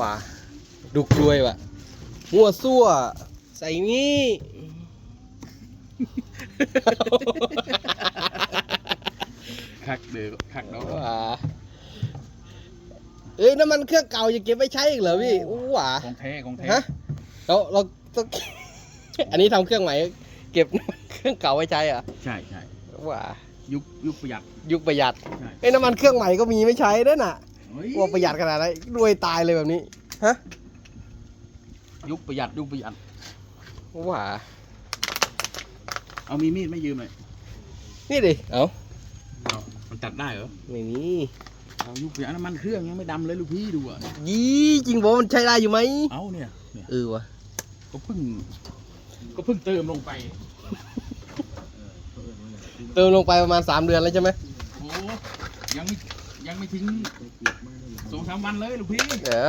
ว่าดุกรวยว่ะหัวซั่ว ใส่นี่คักเดือคักเนาะว่าเอ้ยน้ำมันเครื่องเก่าจะเก็บไว้ใช้อีกเหรอพี่อู้หว่าของแท้ของแท้ฮะเราเราต้องอันนี้ทำเครื่องใหม่เก็บเครื่องเก่าไว้ใช้เหรอะใช่ใช่ว่ายุคยุคประหยัดยุคประหยัดใช่เอ้ยน้ำมันเครื่องใหม่ก็มีไม่ใช้ด้วยน่ะ เฮ้ยว่าประหยัดขนาดไหนรวยตายเลยแบบนี้ ฮะ ยุคประหยัดยุคประหยัดว่าเอามีมีดไม่ยืมเลยนี่ดิ เอ้าเอามันตัดได้เหรอ ไม่มีเอายุคประหยัดน้ำมันเครื่องยังไม่ดำเลยลูกพี่ดูอะ ยี่จริงบอกมันใช้ได้อยู่ไหมเอาเนี่ยเนี่ยเออวะก็เพิ่ง ก็เพิ่งเติมลงไป เติมลงไปประมาณ3เดือนแล้วใช่ไหมโอ้ยังไม่ ยังไม่ถึงสองสามวันเลยลูกพี่ เออ